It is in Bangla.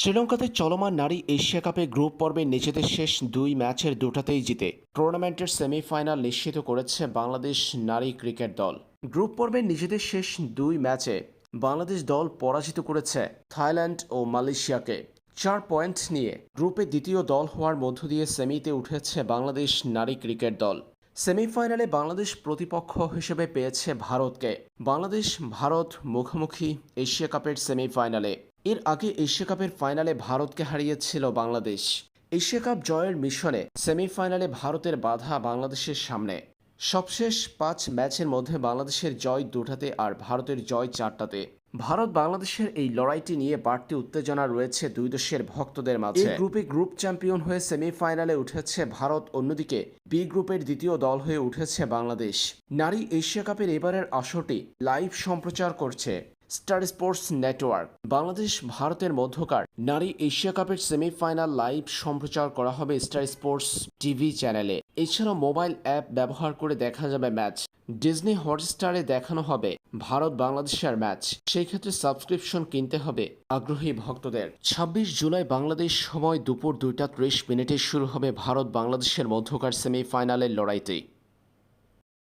শ্রীলঙ্কাতে চলমান নারী এশিয়া কাপে গ্রুপ পর্বে নিজেদের শেষ দুই ম্যাচের দুটাতেই জিতে টুর্নামেন্টের সেমিফাইনাল নিশ্চিত করেছে বাংলাদেশ নারী ক্রিকেট দল। গ্রুপ পর্বে নিজেদের শেষ দুই ম্যাচে বাংলাদেশ দল পরাজিত করেছে থাইল্যান্ড ও মালয়েশিয়াকে। চার পয়েন্ট নিয়ে গ্রুপে দ্বিতীয় দল হওয়ার মধ্য দিয়ে সেমিতে উঠেছে বাংলাদেশ নারী ক্রিকেট দল। সেমিফাইনালে বাংলাদেশ প্রতিপক্ষ হিসেবে পেয়েছে ভারতকে। বাংলাদেশ ভারত মুখোমুখি এশিয়া কাপের সেমিফাইনালে। এর আগে এশিয়া কাপের ফাইনালে ভারতকে হারিয়েছিল বাংলাদেশ। এশিয়া কাপ জয়ের মিশনে সেমিফাইনালে ভারতের বাধা বাংলাদেশের সামনে। সবশেষ পাঁচ ম্যাচের মধ্যে বাংলাদেশের জয় দুটাতে আর ভারতের জয় চারটাতে। ভারত বাংলাদেশের এই লড়াইটি নিয়ে বাড়তি উত্তেজনা রয়েছে দুই দেশের ভক্তদের মাঝে। গ্রুপে গ্রুপ চ্যাম্পিয়ন হয়ে সেমিফাইনালে উঠেছে ভারত, অন্যদিকে বি গ্রুপের দ্বিতীয় দল হয়ে উঠেছে বাংলাদেশ। নারী এশিয়া কাপের এবারের আসরটি লাইভ সম্প্রচার করছে। Star sports network. বাংলাদেশ, ভারতের মধ্যকার নারী এশিয়া কাপের সেমিফাইনাল লাইভ সম্প্রচার করা হবে স্টার স্পোর্টস টিভি চ্যানেলে। এছাড়াও মোবাইল অ্যাপ ব্যবহার করে দেখা যাবে ম্যাচ। ডিজনি হটস্টারে দেখানো হবে ভারত বাংলাদেশের ম্যাচ। সেই ক্ষেত্রে সাবস্ক্রিপশন কিনতে হবে আগ্রহী ভক্তদের। ছাব্বিশ জুলাই বাংলাদেশ সময় দুপুর দুইটা ত্রিশ মিনিটে শুরু হবে ভারত বাংলাদেশের মধ্যকার সেমিফাইনালের লড়াইটি।